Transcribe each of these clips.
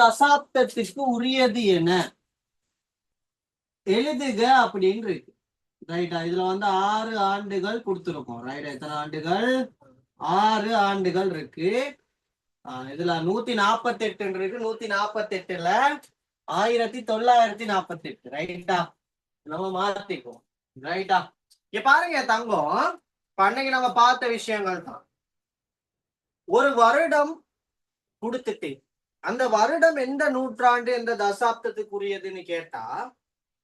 தசாப்தத்துக்கு உரியது என. எழுதுக அப்படின்னு இருக்கு. ரைட்டா இதுல வந்து ஆறு ஆண்டுகள் கொடுத்துருக்கோம். ரைட் எத்தனை ஆண்டுகள்? ஆறு ஆண்டுகள் இருக்கு. இதுல நூத்தி நாப்பத்தி எட்டு இருக்கு. நூத்தி நாப்பத்தி எட்டுல ஆயிரத்தி தொள்ளாயிரத்தி நாப்பத்தி எட்டு ரைட்டா நம்ம மாத்திக்குவோம். ரைட்டா இங்க பாருங்க தங்கம். இப்ப அன்னைக்கு நம்ம பார்த்த விஷயங்கள் தான் ஒரு வருடம் கொடுத்துட்டேன். அந்த வருடம் எந்த நூற்றாண்டு எந்த தசாப்தத்துக்குரியதுன்னு கேட்டா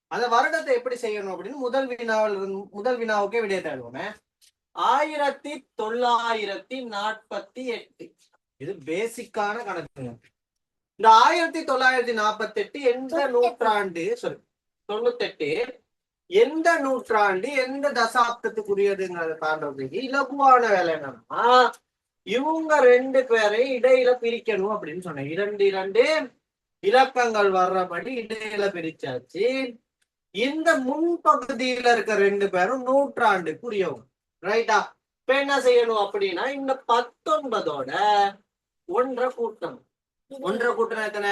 அந்த வருடத்தை எப்படி செய்யணும் அப்படின்னு முதல் வினாவில் இருந்து- முதல் வினாவுக்கே விடைய தேடுவோமே. ஆயிரத்தி தொள்ளாயிரத்தி நாற்பத்தி எட்டு. இது பேசிக்கான கணக்குங்க. இந்த ஆயிரத்தி தொள்ளாயிரத்தி நாற்பத்தி எட்டு எந்த நூற்றாண்டு sorry தொண்ணூத்தெட்டு எந்த நூற்றாண்டு எந்த தசாப்தத்துக்குரியதுங்கிறத காண்றதுக்கு இலகுவான வேலை என்னன்னா இவங்க ரெண்டு பேரை இடையில பிரிக்கணும் அப்படின்னு சொன்னேன். இரண்டு இரண்டு இலக்கங்கள் வர்றபடி இடையில பிரிச்சாச்சு. இந்த முன்பகுதியில இருக்க ரெண்டு பேரும் நூற்றாண்டுக்குரியவங்க ரைட்டா இப்ப என்ன செய்யணும் அப்படின்னா இந்த பத்தொன்பதோட ஒன்றை கூட்டம். ஒன்றை கூட்டம் எத்தனை?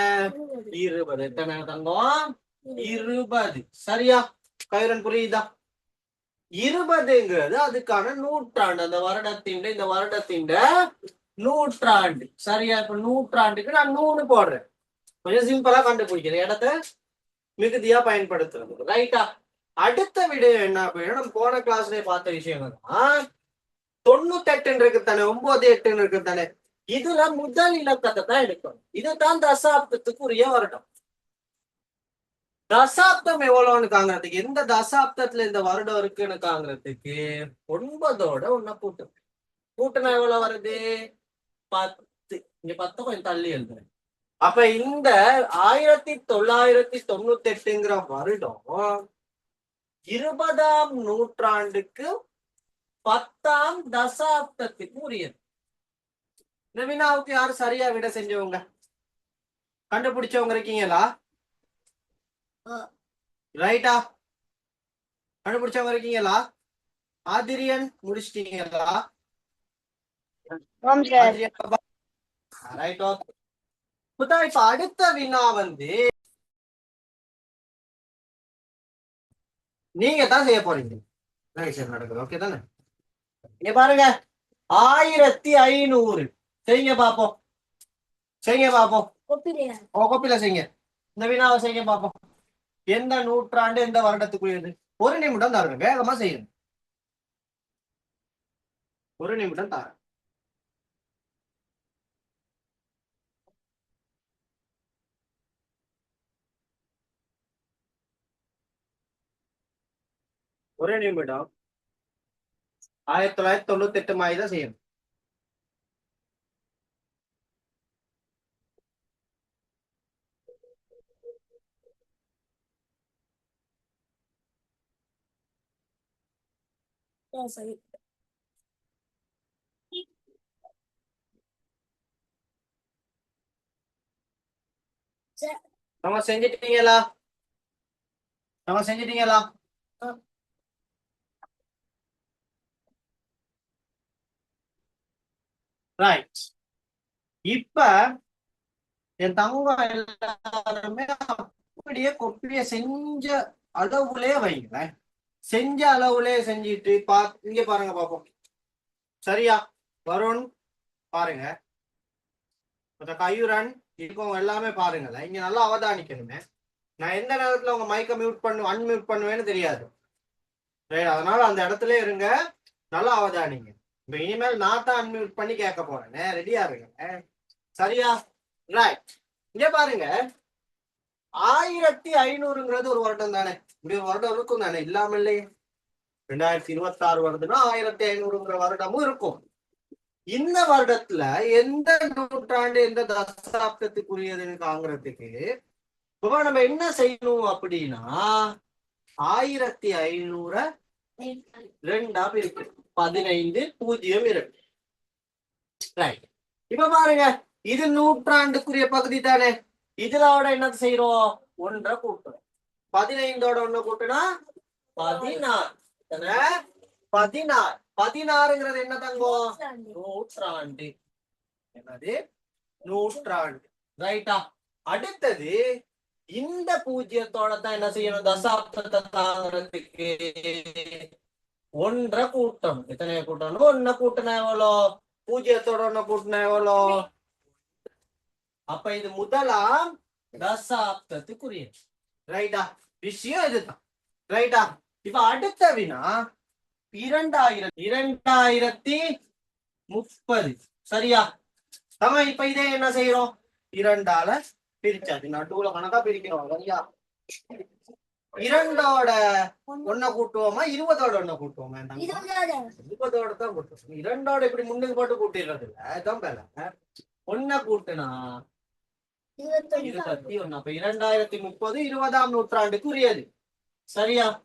இருபது. எத்தனை தங்கம்? இருபது. சரியா? கைரன் புரியுதா? இருபதுங்கிறது அதுக்கான நூற்றாண்டு. அந்த வருடத்தின் இந்த வருடத்தின் நூற்றாண்டு. சரியா? இப்ப நூற்றாண்டுக்கு நான் நூறு போடுறேன். கொஞ்சம் சிம்பிளா கண்டுபிடிக்கிறேன். இடத்த மிகுதியா பயன்படுத்துறது. ரைட்டா அடுத்த விடயம் என்ன அப்படின்னா நம்ம போன கிளாஸ்லயே பார்த்த விஷயங்கள் தான் தொண்ணூத்தெட்டுன்னு இருக்கு தானே ஒன்பது எட்டுன்னு இருக்கு தானே. இதுல முதல் இலக்கத்தை தான் எடுக்கணும். இதுதான் தசாப்தத்துக்கு உரிய வருடம். தசாப்தம் எவ்வளவுன்னு காங்கிறதுக்கு எந்த தசாப்தத்துல இந்த வருடம் இருக்குன்னு காங்கிறதுக்கு ஒன்பதோட ஒன்ன கூட்டு கூட்டுனா எவ்வளவு வருது? பத்து. இங்க பத்து கொஞ்சம் தள்ளி எழுதுறேன். அப்ப இந்த ஆயிரத்தி தொள்ளாயிரத்தி தொண்ணூத்தி எட்டுங்கிற வருடம் இருபதாம் நூற்றாண்டுக்கு பத்தாம் தசாப்தத்துக்கு உரியது. இந்த வினாவுக்கு யாரும் சரியா விட செஞ்சவங்க? கண்டுபிடிச்சவங்க இருக்கீங்களா? ரைட்டா கண்டுபிடிச்சவங்க இருக்கீங்களா? ஆதிரியன் முடிச்சிட்டீங்களா? ரைட் ஓகே புத்தா இப்ப அடுத்த வினா வந்து நீங்க தான் செய்ய போறீங்க. சரி நடக்குது. ஓகே தானே? இங்க பாருங்க. ஆயிரத்தி ஐநூறு. செய்யுங்க பாப்போம். செய்யுங்க பாப்போம். உங்க கோப்பில செய்யுங்க. இந்த வினாவை செய்யுங்க பாப்போம். எந்த நூற்றாண்டு எந்த வருடத்துக்குரியது ஒரு நிமிடம் தாருங்க வேகமா செய்யுங்க. ஒரு நிமிடம் தாரு ஒரே நிமிடம். ஆயிரத்தி தொள்ளாயிரத்தி தொண்ணூத்தி எட்டு மாதிரி தான் செய்யணும். சரி நம்ம செஞ்சிட்டீங்களா நம்ம செஞ்சிட்டீங்களா ரைட் இப்ப என் தங்கம் எல்லாருமே அப்படியே கொப்பிய செஞ்ச அளவுலே வைங்களேன் செஞ்ச அளவுலே செஞ்சிட்டு பா இங்க பாருங்க பாப்போம். சரியா? வருண் பாருங்க. மத்த கையுரன் இருக்கவங்க எல்லாமே பாருங்களேன். இங்க நல்லா அவதானிக்கணுமே. நான் எந்த நேரத்துல உங்க மைக்க மியூட் பண்ணு அன்மியூட் பண்ணுவேன்னு தெரியாது. ரைட் அதனால அந்த இடத்துல இருங்க. நல்லா அவதானிங்க. இப்ப இனிமேல் நான் தான் அன்மியூட் பண்ணி கேட்க போறேன். ரெடியா இருங்க. சரியா? ரைட் இங்க பாருங்க. ஆயிரத்தி ஐநூறுங்கிறது ஒரு வருடம் தானே? இப்படி ஒரு வருடம் இருக்கும் தானே? இல்லாம இல்லையே ரெண்டாயிரத்தி இருபத்தி ஆறு வருதுன்னா ஆயிரத்தி ஐநூறுங்கிற வருடமும் இருக்கும். இந்த வருடத்துல எந்த நூற்றாண்டு எந்த தசாப்தத்துக்குரியதுன்னு காங்கிறதுக்கு இப்ப நம்ம என்ன செய்யணும் அப்படின்னா ஆயிரத்தி ஐநூற ரெண்டா இருக்கு. பதினைந்து பூஜ்ஜியம் இருக்கு ரைட் இப்ப பாருங்க இது நூற்றாண்டுக்குரிய பகுதி தானே? இதுலோட என்ன செய்யறோம் ஒன்றை கூட்டுறோம். பதினைந்தோட ஒண்ணு கூட்டுனா பதினாறு. பதினாறு. பதினாறுங்கிறது என்ன தங்கம்? நூற்றாண்டு. என்னது? நூற்றாண்டு. ரைட்டா. அடுத்தது இந்த பூஜ்ஜியத்தோட தான் என்ன செய்யணும்? தசாப்தத்தை தாங்கிறதுக்கு ஒன்றை கூட்டணும். எத்தனை கூட்டணும்? ஒன்ன கூட்டினா எவ்வளோ? பூஜ்ஜியத்தோட ஒன்ன கூட்டினா எவ்வளோ? அப்ப இது முதலாம் தசாப்தத்துக்குரிய. ரைட்டா விஷயம் இதுதான். ரைட்டா இப்ப அடுத்த வினா இரண்டாயிரம் இரண்டாயிரத்தி முப்பது. சரியா? நம்ம இப்ப இதே என்ன செய்யறோம் இரண்டால பிரிச்சாச்சு. நடுவுல கணக்கா பிரிக்கிறோம். சரியா? இரண்டோட ஒன்ன கூட்டுவோமா? இருபதோட ஒன்ன கூட்டுவோமா? இருபதோட. தான் கூட்டுவோம். இரண்டோட இப்படி முன்னுக்கு போட்டு கூட்டிடுறது இல்ல அதுதான் வேலை. ஒன்ன கூட்டுனா இருபத்தி ஒண்ணு அப்ப இரண்டாயிரத்தி முப்பது இருபதாம் நூற்றாண்டுக்குரியது. சரியா?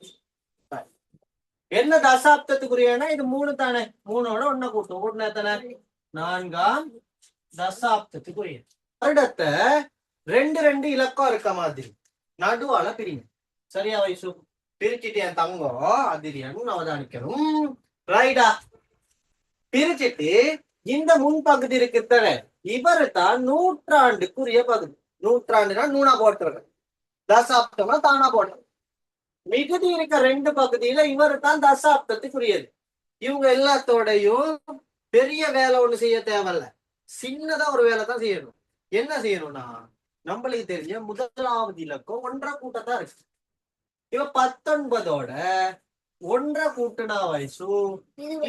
என்ன தசாப்தத்துக்குரியனா? இது மூணு தானே. மூணோட ஒன்ன கூட்டும். கூட்டின எத்தனை? நான்காம் தசாப்தத்துக்குரிய அடுத்த ரெண்டு ரெண்டு இலக்கம் இருக்க மாதிரி. நடுவால பிரிங்க. சரியா வயசு பிரிச்சுட்டு என் தங்கம் அதிரியனும் அவதானிக்கணும். ரைடா. பிரிச்சுட்டு இந்த முன்பகுதி இருக்குதானே? இவரு தான் நூற்றாண்டுக்குரிய பகுதி. நூற்றாண்டுனா நூனா போட்டுருக்க தசாப்தம்னா தானா போட்டு மிகுதி இருக்க ரெண்டு பகுதியில இவரு தான் தசாப்தத்துக்குரியது. இவங்க எல்லாத்தோடையும் பெரிய வேலை ஒண்ணு செய்ய தேவையில்ல. சின்னதா ஒரு வேலை தான் செய்யணும். என்ன செய்யணும்னா நம்மளுக்கு தெரிஞ்ச முதலாவது இலக்கம் ஒன்றரை கூட்டத்தான் இருக்கு. இவ பத்தொன்பதோட ஒன்றரை கூட்டுனா வயசும்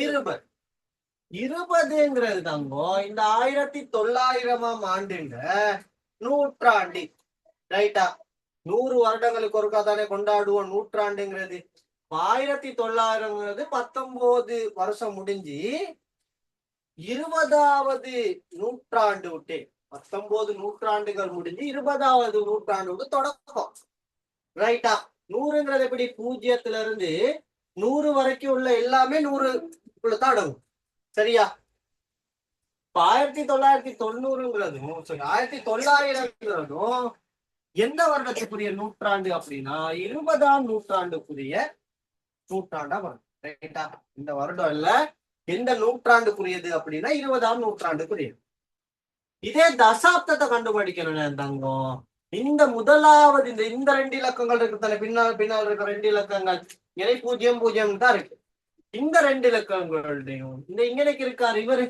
இருபது. இருபதுங்கிறது தங்கம் இந்த ஆயிரத்தி தொள்ளாயிரமாம் ஆண்டுங்க நூற்றாண்டு ரைட்டா? நூறு வருடங்களுக்கு ஒருக்கா தானே கொண்டாடுவோம் நூற்றாண்டுங்கிறது. ஆயிரத்தி தொள்ளாயிரம்ங்கிறது பத்தொன்பது வருஷம் முடிஞ்சு இருபதாவது நூற்றாண்டு விட்டு பத்தொன்பது நூற்றாண்டுகள் முடிஞ்சு இருபதாவது நூற்றாண்டு விட்டு தொடக்கம். ரைட்டா? நூறுங்கிறது எப்படி பூஜ்ஜியத்துல இருந்து நூறு வரைக்கும் உள்ள எல்லாமே நூறு தான் அடங்கும். சரியா? இப்ப ஆயிரத்தி தொள்ளாயிரத்தி தொண்ணூறுங்கிறதும் ஆயிரத்தி தொள்ளாயிரங்கிறதும் எந்த வருடத்துக்குரிய நூற்றாண்டு அப்படின்னா இருபதாம் நூற்றாண்டுக்குரிய நூற்றாண்டா வரும் ரைட்டா இந்த வருடம் இல்ல எந்த நூற்றாண்டுக்குரியது அப்படின்னா இருபதாம் நூற்றாண்டுக்குரியது. இதே தசாப்தத்தை கண்டுபிடிக்கணும் தங்கம்? இந்த முதலாவது இந்த இந்த ரெண்டு இலக்கங்கள் இருக்கு பின்னால் பின்னால் இருக்க ரெண்டு இலக்கங்கள். இணை பூஜ்ஜியம் பூஜ்ஜியம் தான் இருக்கு. இந்த ரெண்டு இலக்கங்களுடையும் இந்த இங்கனைக்கு இருக்காரு இவரு.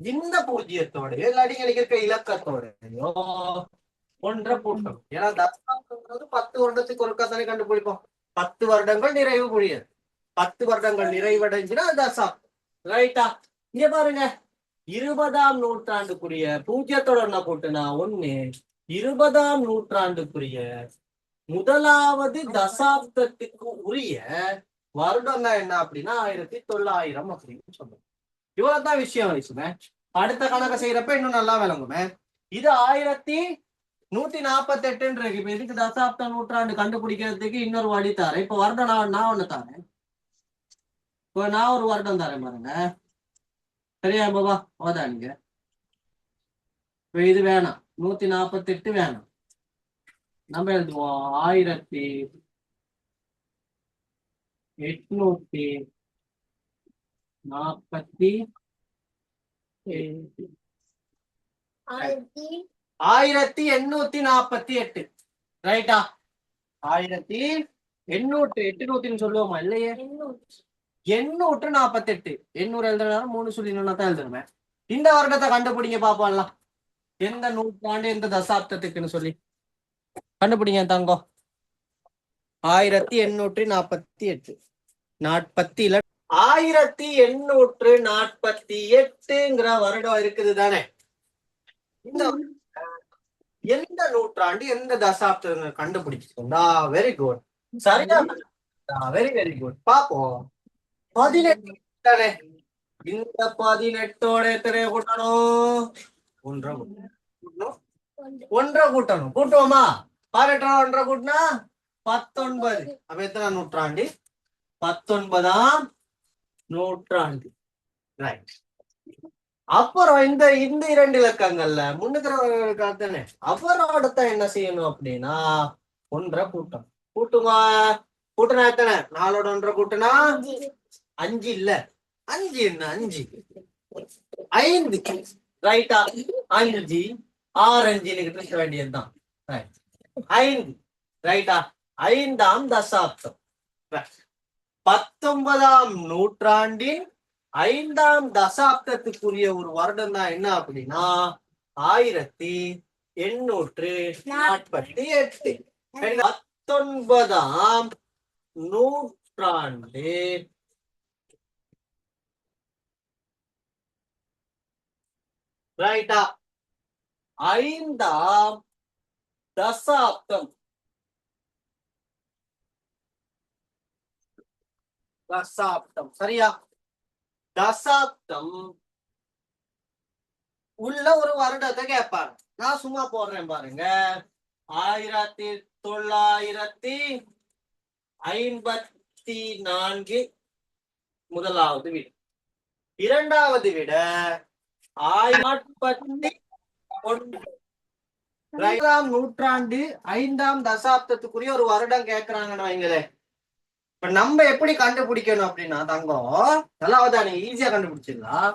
இந்த பூஜ்ஜியத்தோடய இல்லாட்டி இங்கனைக்கு இருக்க இலக்கத்தோடயோ ஒன்றை கூட்டணும் ஏன்னா தசாப்தம்ன்றது பத்து வருடத்துக்கு ஒருக்கா தானே கண்டுபிடிப்போம். பத்து வருடங்கள் நிறைவு புரியாது பத்து வருடங்கள் நிறைவடைஞ்சுன்னா தசாப்தம். ரைட்டா இங்க பாருங்க. இருபதாம் நூற்றாண்டுக்குரிய பூஜ்ஜியத்தோட என்ன கூட்டுனா? ஒண்ணு இருபதாம் நூற்றாண்டுக்குரிய முதலாவது தசாப்தத்துக்கு உரிய வருடம்னா என்ன அப்படின்னா ஆயிரத்தி தொள்ளாயிரம் அப்படின்னு சொல்லுவோம். இவ்வளவுதான் விஷயம் வயசுமே அடுத்த கணக்கு செய்யறப்ப இன்னும் நல்லா விளங்குமே. இது ஆயிரத்தி நூத்தி நாற்பத்தி எட்டுன்னு இருக்கு. இப்ப இதுக்கு தசாப்த நூற்றாண்டு கண்டுபிடிக்கிறதுக்கு இன்னொரு வழி தரேன். இப்ப வருடம் நான் நான் ஒண்ணு தரேன். இப்ப நான் ஒரு வருடம் தரேன் பாருங்க. சரியா பாபா? நீங்க. இப்ப இது வேணாம். நூத்தி நாற்பத்தி எட்டு வேணாம். நம்ம எழுதுவோம். ஆயிரத்தி எட்நூத்தி நாற்பத்தி. ஆயிரத்தி எண்ணூத்தி நாற்பத்தி எட்டு. ரைட்டா ஆயிரத்தி எண்ணூற்று எட்டுநூத்தின்னு சொல்லுவோமா இல்லையே? எண்ணூற்று. நாற்பத்தி எட்டு எண்ணூறு எழுதுறதுனால மூணு சொல்லி தான் எழுதுருவேன் இந்த வருடத்தை கண்டுபிடிங்க பாப்போம்லாம். எந்த நூற்றாண்டு எந்த தசாப்தத்துக்குன்னு சொல்லி. கண்டுபிடிங்க தங்கம். ஆயிரத்தி எண்ணூற்றி நாற்பத்தி எட்டு. நாற்பத்தி ஆயிரத்தி எண்ணூற்று நாற்பத்தி எட்டுங்கிற வருடம் இருக்குது தானே? இந்த எந்த நூற்றாண்டு எந்த தசாப்தம் கண்டுபிடிச்சிருந்தா? வெரி குட் சரியா? வெரி வெரி குட் பாப்போம் பதினெட்டு தானே? இந்த பதினெட்டோட எத்தனை கூட்டணும். ஒன்றரை கூட்டணும். ஒன்றரை கூட்டணும். கூட்டுவோமா? பதினெட்டோட ஒன்றரை கூட்டினா? பத்தொன்பது. அப்ப எத்தனை நூற்றாண்டு? பத்தொன்பதாம் நூற்றாண்டு. ரைட் அப்புறம் இந்த இந்த இரண்டு இலக்கங்கள்ல முன்னுக்கிறவர்களுக்காக தானே அவரோட என்ன செய்யணும் அப்படின்னா ஒன்றரை கூட்டம். கூட்டுமா? கூட்டினா எத்தனை? நாலோட ஒன்றரை கூட்டினா? அஞ்சு இல்ல. அஞ்சு என்ன? அஞ்சு. ஐந்து. ரைட்டா அஞ்சு. ஆரஞ்சுன்னு இருக்க வேண்டியதுதான். ஐந்து. ரைட்டா ஐந்தாம் தசாப்தம். பத்தொன்பதாம் நூற்றாண்டின் ஐந்தாம் தசாப்தத்துக்குரிய ஒரு வருடம் தான் என்ன அப்படின்னா ஆயிரத்தி எண்ணூற்று நாற்பத்தி எட்டு. பத்தொன்பதாம் நூற்றாண்டு ரைட்டா ஐந்தாம் தசாப்தம். தசாப்தம். சரியா? தசாப்தம். உள்ள ஒரு வருடத்தை கேட்பாங்க நான் சும்மா போடுறேன் பாருங்க. ஆயிரத்தி தொள்ளாயிரத்தி ஐம்பத்தி நான்கு முதலாவது வீடு. இரண்டாவது விட ஆயிரத்தி ஒன்று. நூற்றாண்டு ஐந்தாம் தசாப்தத்துக்குரிய ஒரு வருடம் கேட்கிறாங்கன்னு வைங்களேன். இப்ப நம்ம எப்படி கண்டுபிடிக்கணும் அப்படின்னா தங்கம் நல்லாவதா நீங்க ஈஸியா கண்டுபிடிச்சிடலாம்.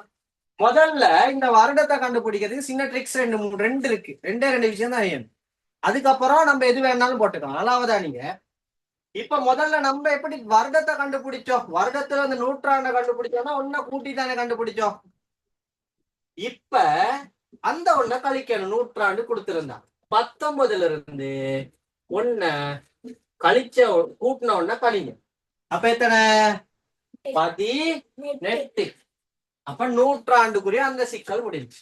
முதல்ல இந்த வருடத்தை கண்டுபிடிக்கிறதுக்கு சின்ன ட்ரிக்ஸ் ரெண்டு மூணு ரெண்டு இருக்கு. ரெண்டே ரெண்டு விஷயம் தான் செய்யணும் அதுக்கப்புறம் நம்ம எது வேணாலும் போட்டுக்கலாம். நல்லாவதா நீங்க இப்ப முதல்ல நம்ம எப்படி வருடத்தை கண்டுபிடிச்சோம்? வருடத்துல அந்த நூற்றாண்டை கண்டுபிடிச்சோம்னா ஒன்ன கூட்டி தானே கண்டுபிடிச்சோம்? இப்ப அந்த ஒண்ண கழிக்கணும். நூற்றாண்டு கொடுத்திருந்தான் பத்தொன்பதுல இருந்து ஒன்ன கழிச்ச கூட்டின ஒன்ன கழிங்க. அப்ப எத்தனை? பதினெட்டு அப்ப நூற்றாண்டுக்குரிய அந்த சிக்கல் முடிஞ்சு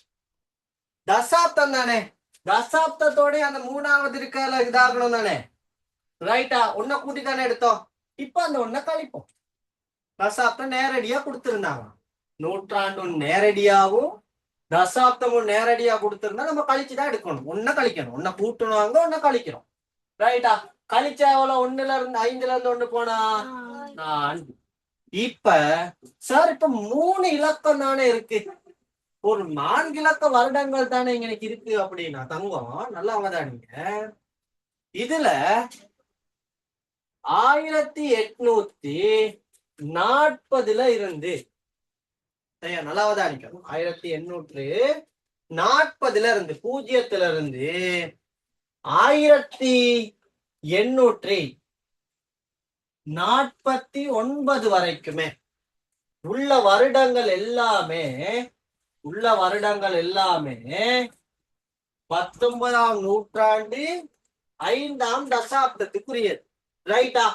தசாப்தம் தானே? தசாப்தத்தோட அந்த மூணாவது இருக்கல இதாகணும் தானே? ரைட்டா ஒன்ன கூட்டி தானே எடுத்தோம்? இப்ப அந்த ஒன்ன கழிப்போம். தசாப்தம் நேரடியா கொடுத்திருந்தாங்க நூற்றாண்டும் நேரடியாவும் தசாப்தமும் நேரடியா கொடுத்திருந்தா நம்ம கழிச்சுதான் எடுக்கணும். ஒன்ன கழிக்கணும். ஒன்ன கூட்டணுவாங்க ஒன்ன கழிக்கிறோம். ரைட்டா கழிச்சா எவ்வளவு? ஒண்ணுல இருந்து ஐந்துல இருந்து ஒண்ணு போனா? நான் இப்ப சார் இப்ப மூணு இலக்கம் தானே இருக்கு. ஒரு நான்கு இலக்க வருடங்கள் தானே எனக்கு இருக்கு அப்படின்னா தங்கம் நல்லா அவதானீங்க இதுல ஆயிரத்தி எட்நூத்தி நாற்பதுல இருந்து சரியா நல்லா அவதானிக்கணும் ஆயிரத்தி எண்ணூற்று நாற்பதுல இருந்து பூஜ்ஜியத்துல இருந்து ஆயிரத்தி எண்ணூற்றி நாற்பத்தி ஒன்பது வரைக்குமே. உள்ள வருடங்கள் எல்லாமே உள்ள வருடங்கள் எல்லாமே பத்தொன்பதாம் நூற்றாண்டு ஐந்தாம் தசாப்தத்துக்குரியது. ரைட்டா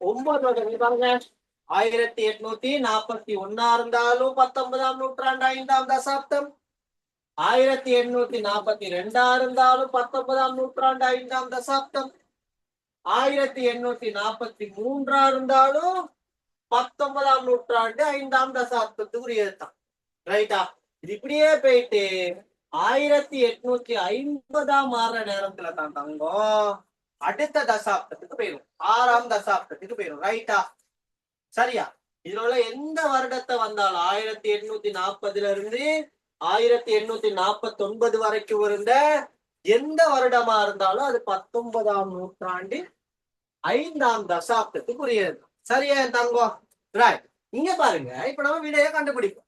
ஒன்பதோட இங்க பாருங்க. ஆயிரத்தி எட்நூத்தி நாற்பத்தி ஒன்னா இருந்தாலும் பத்தொன்பதாம் நூற்றாண்டு ஐந்தாம் தசாப்தம். ஆயிரத்தி எண்ணூத்தி நாற்பத்தி ரெண்டா இருந்தாலும் பத்தொன்பதாம் நூற்றாண்டு ஐந்தாம் தசாப்தம். ஆயிரத்தி எண்ணூத்தி நாற்பத்தி மூன்றா இருந்தாலும் பத்தொன்பதாம் நூற்றாண்டு ஐந்தாம் தசாப்தத்துக்குரியதுதான். ரைட்டா இது இப்படியே போயிட்டு ஆயிரத்தி எட்நூத்தி ஐம்பதாம் ஆற நேரத்துல தான் தங்கம். அடுத்த தசாப்தத்துக்கு போயிடும் ஆறாம் தசாப்தத்துக்கு போயிடும் ரைட்டா சரியா? இதுல உள்ள எந்த வருடத்தை வந்தாலும் ஆயிரத்தி எட்நூத்தி நாற்பதுல இருந்து ஆயிரத்தி எண்ணூத்தி நாற்பத்தி ஒன்பது வரைக்கும் இருந்த எந்த வருடமா இருந்தாலும் அது பத்தொன்பதாம் நூற்றாண்டு ஐந்தாம் தசாப்தத்துக்குரியது சரியா தங்கம் ரைட் இங்க பாருங்க இப்ப நம்ம விடையை கண்டுபிடிப்போம்.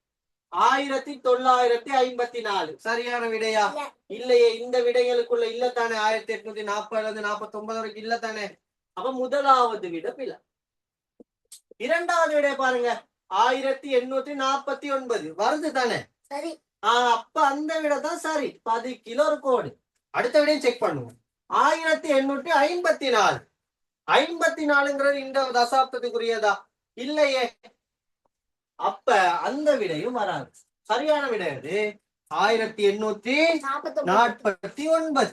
ஆயிரத்தி தொள்ளாயிரத்தி ஐம்பத்தி நாலு சரியான விடையா? இல்லையே இந்த விடைகளுக்குள்ள இல்லத்தானே? ஆயிரத்தி எட்நூத்தி நாற்பதுல இருந்து நாற்பத்தி ஒன்பது வரைக்கும் இல்லத்தானே? அப்ப முதலாவது விட பிழை. இரண்டாவது விடை பாருங்க. ஆயிரத்தி எண்ணூத்தி நாற்பத்தி ஒன்பது. வருது தானே? சரி. ஆஹ் அப்ப அந்த விட தான் சரி. பதி கிலோ ஒரு கோடு. அடுத்த விடையும் செக் பண்ணுவோம். ஆயிரத்தி எண்ணூற்றி ஐம்பத்தி நாலு ஐம்பத்தி நாலுங்கிறது இந்த தசாப்தத்துக்குரியதா? இல்லையே. அப்ப அந்த விடையும் வராது. சரியான விடை அது ஆயிரத்தி எண்ணூத்தி நாற்பத்தி ஒன்பது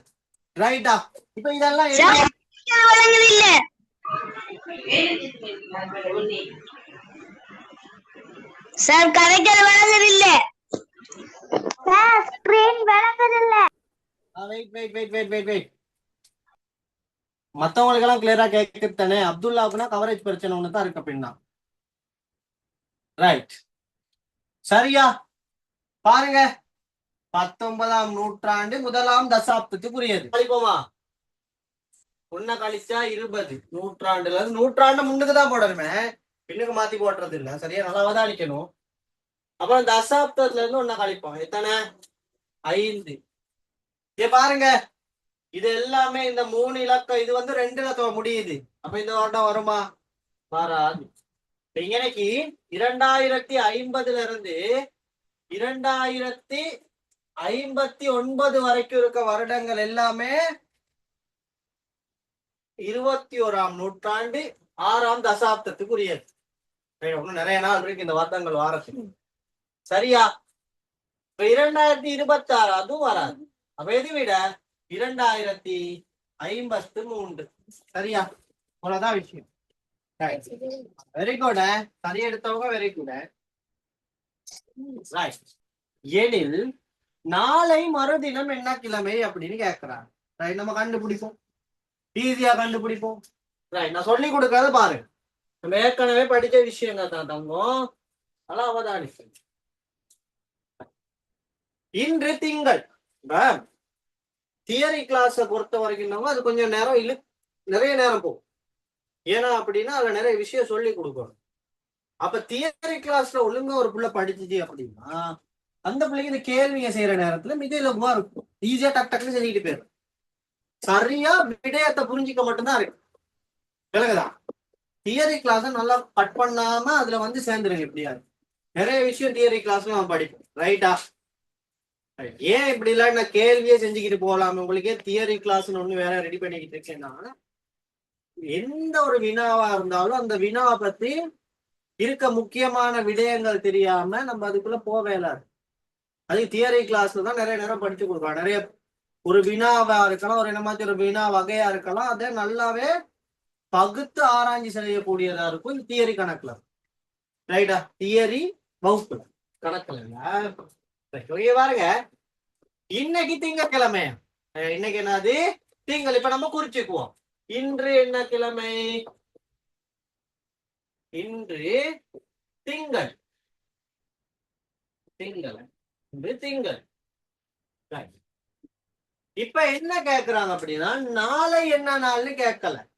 ரைட்டா இப்ப இதெல்லாம் sir screen வழங்குதில்லை wait wait wait wait wait wait மத்தவங்களுக்கு எல்லாம் கிளியரா கேக்குத்தானே அப்துல்லாவுக்குன்னா கவரேஜ் பிரச்சனை ஒண்ணு தான் இருக்கு அப்படின்னா. ரைட் சரியா? பாருங்க. பத்தொன்பதாம் நூற்றாண்டு முதலாம் தசாப்தத்துக்குரியது கழிப்போமா? ஒன்ன கழிச்சா இருபது. நூற்றாண்டுல இருந்து நூற்றாண்டு முன்னுக்கு தான் போடணுமே. பின்னுக்கு மாத்தி போடுறது இல்ல. சரியா? நல்லா அவதானிக்கணும். அப்புறம் தசாப்தத்துல இருந்து ஒன்ன கழிப்போம். எத்தனை? ஐந்து. இங்க பாருங்க. இது எல்லாமே இந்த மூணு இலக்கம் இது வந்து ரெண்டு இலக்கம் முடியுது. அப்ப இந்த வருடம் வருமா? வராது. இப்ப இன்னைக்கு இரண்டாயிரத்தி ஐம்பதுல இருந்து இரண்டாயிரத்தி ஐம்பத்தி ஒன்பது வரைக்கும் இருக்க வருடங்கள் எல்லாமே இருபத்தி ஓராம் நூற்றாண்டு ஆறாம் தசாப்தத்துக்குரியது. சரி, இன்னும் நிறைய நாள் இருக்கு இந்த வருடங்கள் வாரத்துக்கு. சரியா? இப்ப இரண்டாயிரத்தி இருபத்தி ஆறு அதுவும் வராது. அப்ப எது விட? இரண்டாயிரத்தி ஐம்பத்து மூன்று. சரியா? அவ்வளவுதான் விஷயம். Very good eh? சரி எடுத்தவங்க வெரி குட் eh? எனில் நாளை மறுதினம் என்ன கிழமை அப்படின்னு கேக்குறாங்க. ரைட் நம்ம கண்டுபிடிப்போம். ஈஸியா கண்டுபிடிப்போம். ரைட் நான் சொல்லி கொடுக்கறத பாருங்க. நம்ம ஏற்கனவே படிச்ச விஷயங்க தான் தங்கம். நல்லா அவதானிச்சு இன்று திங்கள். தியரி கிளாஸ பொறுத்த வரைக்கும் அது கொஞ்சம் நேரம் இழு நிறைய நேரம் போகும். ஏன்னா அப்படின்னா அதுல நிறைய விஷயம் சொல்லி கொடுக்கணும். அப்ப தியரி கிளாஸ்ல ஒழுங்கா ஒரு பிள்ளை படிச்சுது அப்படின்னா அந்த பிள்ளைக்கு இந்த கேள்வியை செய்யற நேரத்துல மிக இலகுவா இருக்கும். ஈஸியா டக் டக்குன்னு செஞ்சுக்கிட்டு போயிடும் சரியா விடயத்தை புரிஞ்சுக்க மட்டும்தான் இருக்கு. விலகுதா தியரி கிளாஸ் நல்லா கட் பண்ணாம அதுல வந்து சேர்ந்துருங்க எப்படியாது நிறைய விஷயம் தியரி கிளாஸ்ல நம்ம படிப்போம். ரைட்டா ஏன் இப்படி இல்ல நான் கேள்வியே செஞ்சுக்கிட்டு போகலாம்? உங்களுக்கே தியரி கிளாஸ்னு ஒண்ணு வேற ரெடி பண்ணிக்கிட்டு இருக்கேன்னா எந்த ஒரு வினாவா இருந்தாலும் அந்த வினாவை பத்தி இருக்க முக்கியமான விடயங்கள் தெரியாம நம்ம அதுக்குள்ள போவேல அது தியரி கிளாஸ்ல தான் நிறைய நேரம் படிச்சு கொடுக்கலாம். நிறைய ஒரு வினாவா இருக்கலாம் ஒரு என்ன மாதிரி ஒரு வினா வகையா இருக்கலாம் அதை நல்லாவே பகுத்து ஆராய்ச்சி செய்யக்கூடியதா இருக்கும் இந்த தியரி கணக்குல. ரைட்டா தியரி வகுப்புல. கணக்குல இல்ல பாருங்க. இன்னைக்கு திங்கக்கிழமை இன்னைக்கு என்னது? திங்கள். இப்ப நம்ம குறிச்சுக்குவோம். இன்று என்ன கிழமை? இன்று திங்கள். திங்கள். இன்று திங்கள். இப்ப என்ன கேக்குறாங்க அப்படின்னா நாளை என்ன நாள்னு கேட்கல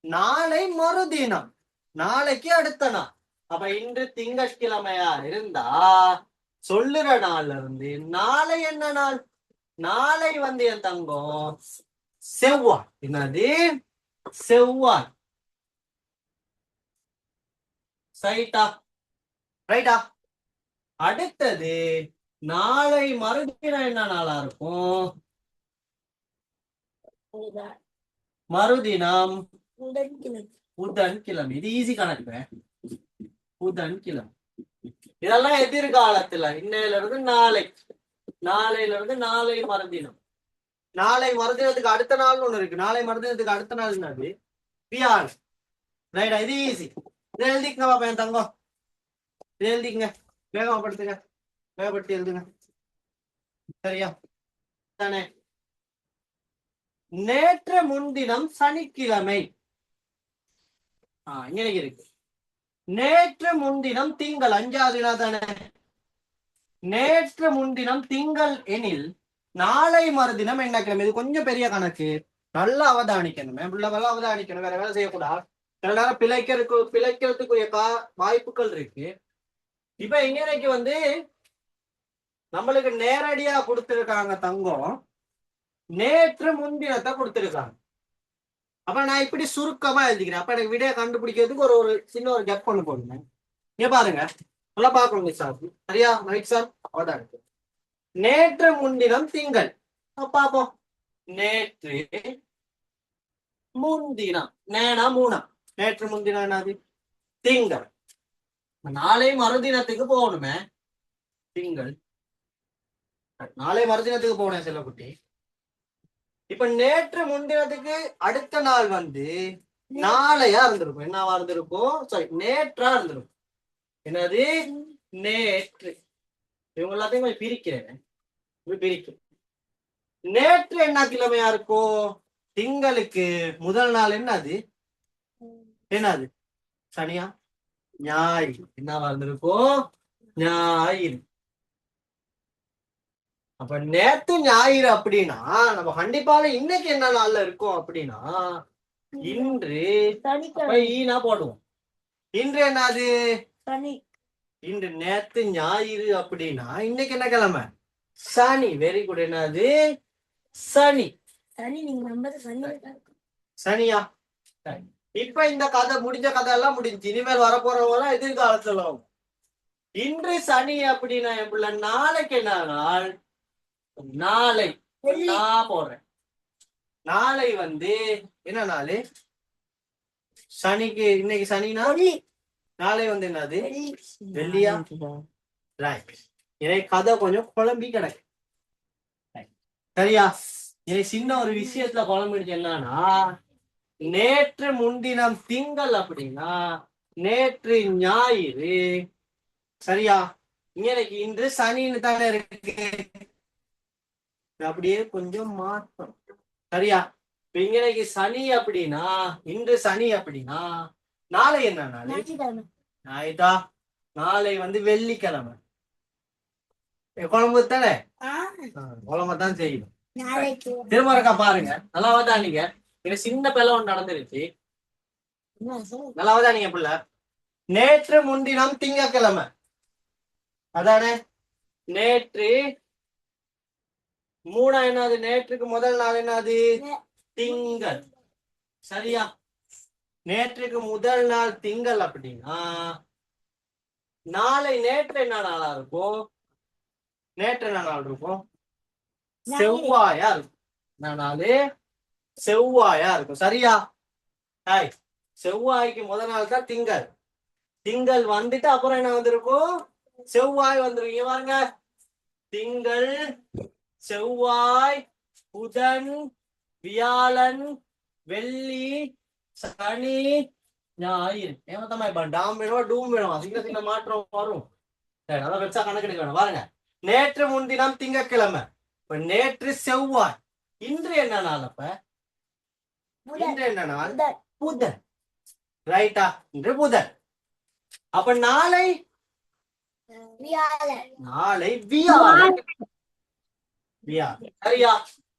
நாளை மறுதினம். நாளைக்கு அடுத்த நாள். அப்ப இன்று திங்கட்கிழமையா இருந்தா சொல்லுற நாள்ல இருந்து நாளை என்ன நாள்? நாளை வந்து என் தங்கம் செவ்வாய். என்னது? செவ்வாய். சைட்டா ரைட்டா அடுத்தது நாளை மறுதினம் என்ன நாளா இருக்கும்? மறுதினம். புதன் கிழமை இது ஈஸி கணக்கு. புதன் கிழமை இதெல்லாம் எதிர்காலத்துல இன்னையில இருந்து நாளை நாளையில இருந்து நாளை மறந்தினம் நாளை மறுதினத்துக்கு அடுத்த நாள் ஒண்ணு இருக்கு. நாளை மறுதினத்துக்கு அடுத்த நாள் என்னது? வியாழ் ரைடா இது ஈஸி இதை எழுதிக்கங்க பாப்பா என் தங்கம். இதை எழுதிக்கங்க. வேகமா படுத்துங்க வேகப்படுத்தி எழுதுங்க. சரியா? தானே நேற்று முன்தினம் சனிக்கிழமை. ஆஹ் இங்க இருக்கு. நேற்று முன்தினம் திங்கள் அஞ்சாவது தானே? நேற்று முன்தினம் திங்கள் எனில் நாளை மறுதினம் என்ன கிழமை? இது கொஞ்சம் பெரிய கணக்கு. நல்லா அவதானிக்கணும். பிள்ளைகள் அவதானிக்கணும். வேற வேலை செய்யக்கூடாது? சில நேரம் பிழைக்கிறதுக்கு பிழைக்கிறதுக்குரிய கா வாய்ப்புகள் இருக்கு. இப்ப இன்னைக்கு வந்து நம்மளுக்கு நேரடியா கொடுத்திருக்காங்க தங்கம். நேற்று முன்தினத்தை கொடுத்திருக்காங்க. அப்ப நான் இப்படி சுருக்கமா எழுதிக்கிறேன். அப்ப எனக்கு விடைய கண்டுபிடிக்கிறதுக்கு ஒரு ஒரு சின்ன ஒரு கெப் ஒண்ணு போடுங்க. இங்க பாருங்க. நல்லா பாக்கணும் சார் சரியா? ரைட் சார் அதான் இருக்கு. நேற்று முன்தினம் திங்கள். பாப்போம் நேற்று முன்தினம். நேனா மூணா நேற்று முன்தினம் என்னது? திங்கள். நாளை மறுதினத்துக்கு போகணுமே. திங்கள். நாளை மறுதினத்துக்கு போனேன் செல்லக்குட்டி இப்ப நேற்று முன்தினத்துக்கு அடுத்த நாள் வந்து நாளையா இருந்திருக்கும். என்னவா இருந்திருக்கும்? சாரி நேற்றா இருந்திருக்கும். என்னது? நேற்று. இவங்க எல்லாத்தையும் கொஞ்சம் பிரிக்கிறேன். பிரிக்கிறேன். நேற்று என்ன கிழமையா இருக்கும்? திங்களுக்கு. முதல் நாள் என்னது? என்னது? சனியா? ஞாயிறு. என்னவா இருந்திருக்கும்? ஞாயிறு. அப்ப நேத்து ஞாயிறு அப்படின்னா நம்ம கண்டிப்பாக இன்னைக்கு என்ன நாள்ல இருக்கோம் அப்படின்னா இன்று ஈனா போடுவோம். இன்று என்னது? சனி. இன்று நேத்து ஞாயிறு அப்படின்னா இன்னைக்கு என்ன கிழமை? சனி. வெரி குட் என்னது? சனி. சனி நீங்க சனியா. இப்ப இந்த கதை முடிஞ்ச கதை எல்லாம் முடிஞ்சு இனிமேல் வரப்போறவங்க எதிர்காலத்துல. இன்று சனி அப்படின்னா என் பிள்ளை நாளைக்கு என்ன நாள்? நாளை நான் போடுறேன். நாளை வந்து என்ன நாள்? சனிக்கு இன்னைக்கு சனினா? நாளை வந்து என்னது? வெள்ளி வெள்ளியா? ரைட் கதை கொஞ்சம் குழம்பி கிடக்கு. சரியா? எனக்கு சின்ன ஒரு விஷயத்துல குழம்பிடுச்சு என்னன்னா நேற்று முன்தினம் திங்கள் அப்படின்னா நேற்று ஞாயிறு. சரியா? இன்னைக்கு இன்று சனின்னு தானே இருக்கு. இது அப்படியே கொஞ்சம் மாற்றம். சரியா? இப்ப இன்னைக்கு சனி அப்படின்னா இன்று சனி அப்படின்னா நாளை என்ன நாள்? ஆயிட்டா நாளை வந்து வெள்ளிக்கிழமை. குழம்பு தானே? குழம்பு தான் செய்யணும். திரும்ப இருக்கா பாருங்க. நல்லா வதானீங்க இது சின்ன பிள்ளை ஒன்று நடந்துருச்சு. என்ன சார்? நல்லா வதானீங்க பிள்ளை. நேற்று முன்தினம் திங்கட்கிழமை அதானே? நேற்று மூணா என்னது நேற்றுக்கு முதல் நாள் என்னது? திங்கள். சரியா? நேற்றுக்கு முதல் நாள் திங்கள் அப்படின்னா நாளை நேற்று என்ன நாளா இருக்கும்? நேற்று என்ன நாள் இருக்கும்? செவ்வாயா இருக்கும். என்ன நாளு? செவ்வாயா இருக்கும். சரியா? ஹாய் செவ்வாய்க்கு முதல் நாள் தான் திங்கள். திங்கள் வந்துட்டு அப்புறம் என்ன வந்திருக்கும்? செவ்வாய் வந்துரும் இங்க பாருங்க. திங்கள் செவ்வாய் புதன் வியாழன் வெள்ளி சனி ஞாயிறு. ஏமாத்தமா இப்ப டாம் வேணுமா டூம் வேணுமா? சின்ன சின்ன மாற்றம் வரும். நல்லா வச்சா கணக்கெடுக்க வேணும் பாருங்க. நேற்று முன்தினம் திங்கட்கிழமை. இப்ப நேற்று செவ்வாய். இன்று என்ன நாள் அப்ப. இன்று என்ன நாள்? புதன். ரைட்டா? இன்று புதன். அப்ப நாளை? நாளை வியாழன். வியாழன் சரியா?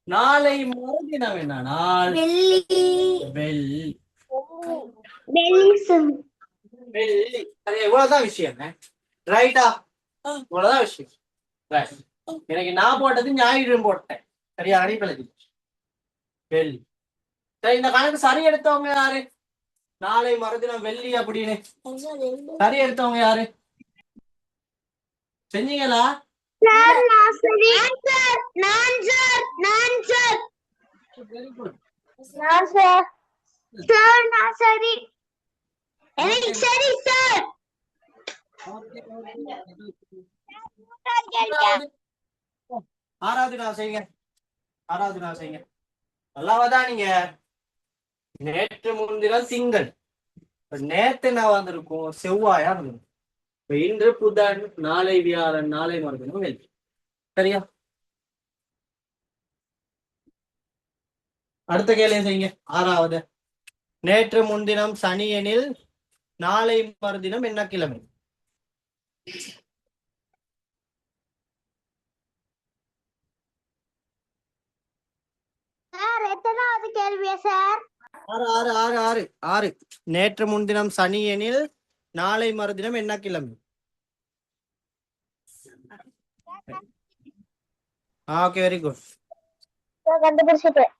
நாளை மறுதினம் என்ன நாள் வெள்ளி. வெள்ளி. வெள்ளி அது இவ்வளவுதான் விஷயம் ரைட்டா? இவ்வளவுதான் விஷயம். எனக்கு நான் போட்டது ஞாயிறு போட்டேன். சரியா? அடிப்படைக்கு வெள்ளி. சரி இந்த கணக்கு சரி எடுத்தவங்க யாரு? நாளை மறுதினம் வெள்ளி அப்படின்னு. சரி எடுத்தவங்க யாரு? செஞ்சீங்களா சார் நான் சரி சார் நான் சார் நான் சார் வெரி குட் நான் சார் சார் நான் சரி எனக்கு சரி சார் ஆறாவது நான் செய்யுங்க. ஆறாவது நான் செய்யுங்க. நல்லாவதான் நீங்க? நேற்று முன்தினம் திங்கள். நேத்து நான் வந்திருக்கும்? செவ்வாயா? இருந்திருக்கும் இன்று புதன் நாளை வியாழன் நாளை மறுதினம் வெள்ளி. சரியா? அடுத்த கேள்வியை செய்யுங்க? ஆறாவது. நேற்று முன்தினம் சனி எனில் நாளை மறுதினம் என்ன கிழமை? ஆறு ஆறு ஆறு ஆறு ஆறு. நேற்று முன்தினம் சனி எனில் நாளை மறுதினம் என்ன கிழமை? ஓகே வெரி குட் கண்டுபிடிச்சிட்டேன்.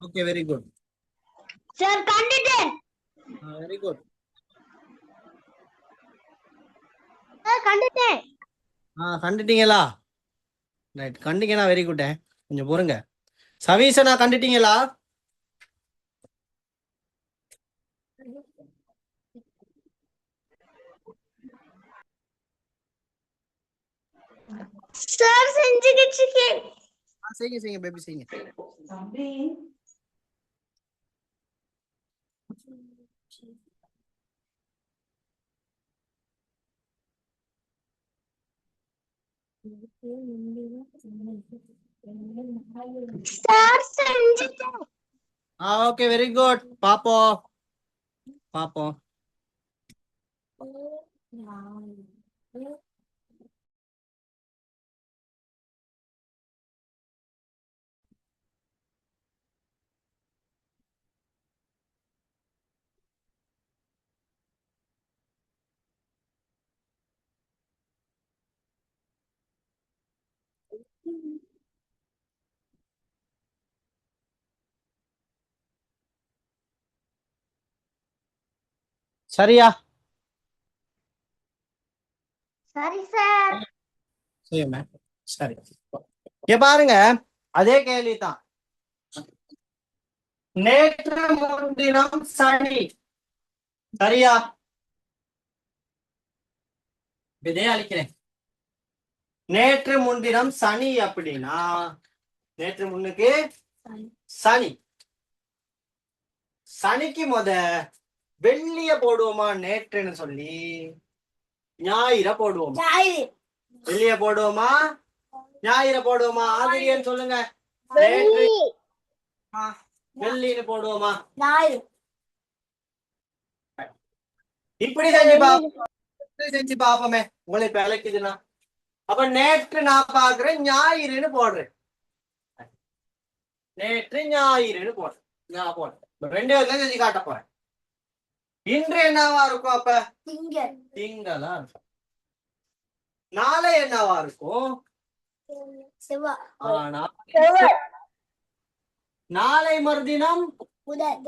ஓகே வெரி குட் சார் கண்டுட்டேன் வெரி குட் கண்டுட்டேன் ஆ கண்டுட்டீங்களா? ரைட் கண்டிங்கன்னா வெரி குட் கொஞ்சம் பொறுங்க. சவீசனா கண்டுட்டீங்களா? சார் செஞ்சுக்கிட்டு இருக்கேன் செய்யுங்க செய்யுங்க பேபி செய்யுங்க. சார் செஞ்சுட்டேன் ஆ ஓகே வெரி குட் சரியா? சரி சார். செய்யுமே சரி. இங்க பாருங்க. அதே கேள்விதான். நேற்று முன்தினம் சனி. சரியா? இதே அழிக்கிறேன். நேற்று முன்தினம் சனி அப்படின்னா நேற்று முன்னுக்கு சனி. சனிக்கு முத வெள்ளிய போடுவோமா நேற்றுன்னு சொல்லி ஞாயிற போடுவோமா? வெள்ளிய போடுவோமா? ஞாயிற போடுவோமா? ஆதிரியன் சொல்லுங்க. நேற்று. வெள்ளின்னு போடுவோமா? இப்படி செஞ்சு பாப்போம் செஞ்சு பாப்போமே. உங்களுக்கு விளக்குதுன்னா அப்ப நேற்று நான் பாக்குறேன் ஞாயிறுன்னு போடுறேன். நேற்று ஞாயிறுன்னு போடுறேன். நான் போடுறேன். இப்ப ரெண்டு பேர்ல செஞ்சு காட்ட போறேன். இன்று என்னவா இருக்கும் அப்ப? திங்களா இருக்கும். நாளை என்னவா இருக்கும்? நாளை மறுதினம்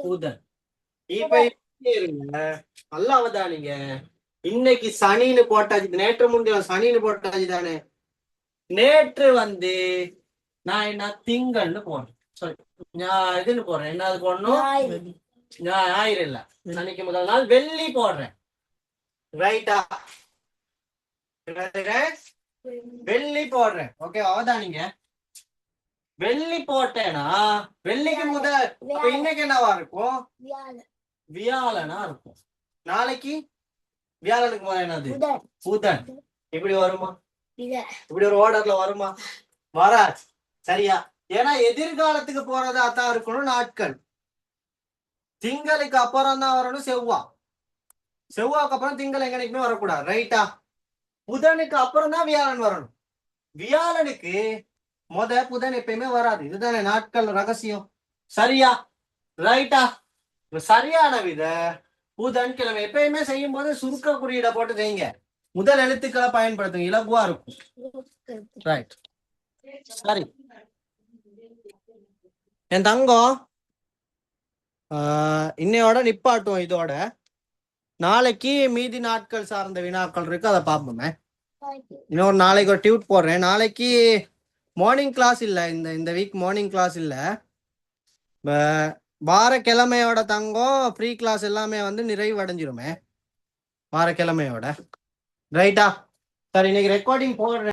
புதன். இப்ப இருங்க. நல்லா அவதானிங்க இன்னைக்கு சனின்னு போட்டாச்சு. நேற்று முன்தினம் சனின்னு போட்டாச்சு தானே? நேற்று வந்து நான் என்ன திங்கள்னு போடுறேன் சாரி நான் இதுன்னு போடுறேன் என்னது போடணும்? ஞாயிறு இல்ல. சனிக்கு முதல் நாள் வெள்ளி போடுறேன். ரைட்டா வெள்ளி போடுறேன். ஓகே அவதானிங்க வெள்ளி போட்டேனா? வெள்ளிக்கு முதல் இன்னைக்கு என்னவா இருக்கும்? வியாழனா. இருக்கும். நாளைக்கு? வியாழனுக்கு முதல் என்னது? புதன். இப்படி வருமா? இப்படி ஒரு ஓர்டர்ல வருமா? வராது. சரியா? ஏன்னா எதிர்காலத்துக்கு போறதா தான் இருக்கணும் நாட்கள். திங்களுக்கு அப்புறம் தான் வரணும் செவ்வா. செவ்வாய்க்கு அப்புறம் திங்கள் எங்கனைக்குமே வரக்கூடாது ரைட்டா புதனுக்கு அப்புறம் தான் வியாழன் வரணும். வியாழனுக்கு முத புதன் எப்பயுமே வராது. இதுதானே நாட்கள் ரகசியம். சரியா? ரைட்டா சரியான வித புதன்கிழமை எப்பயுமே செய்யும் போது சுருக்க குறியீடை போட்டு செய்யுங்க. முதல் எழுத்துக்களை பயன்படுத்துங்க. இலகுவா இருக்கும். ரைட் சரி. என் தங்கம் இன்னையோட நிப்பாட்டுவோம் இதோட. நாளைக்கு மீதி நாட்கள் சார்ந்த வினாக்கள் இருக்கு அதை பார்ப்போமே. இன்னொரு நாளைக்கு ஒரு டியூட் போடுறேன். நாளைக்கு மார்னிங் கிளாஸ் இல்லை இந்த இந்த வீக் மார்னிங் கிளாஸ் இல்லை. வாரக்கிழமையோட தங்கம் ஃப்ரீ கிளாஸ் எல்லாமே வந்து நிறைவடைஞ்சிருமே. வாரக்கிழமையோட ரைட்டா சரி இன்னைக்கு ரெக்கார்டிங் போடுறேன்.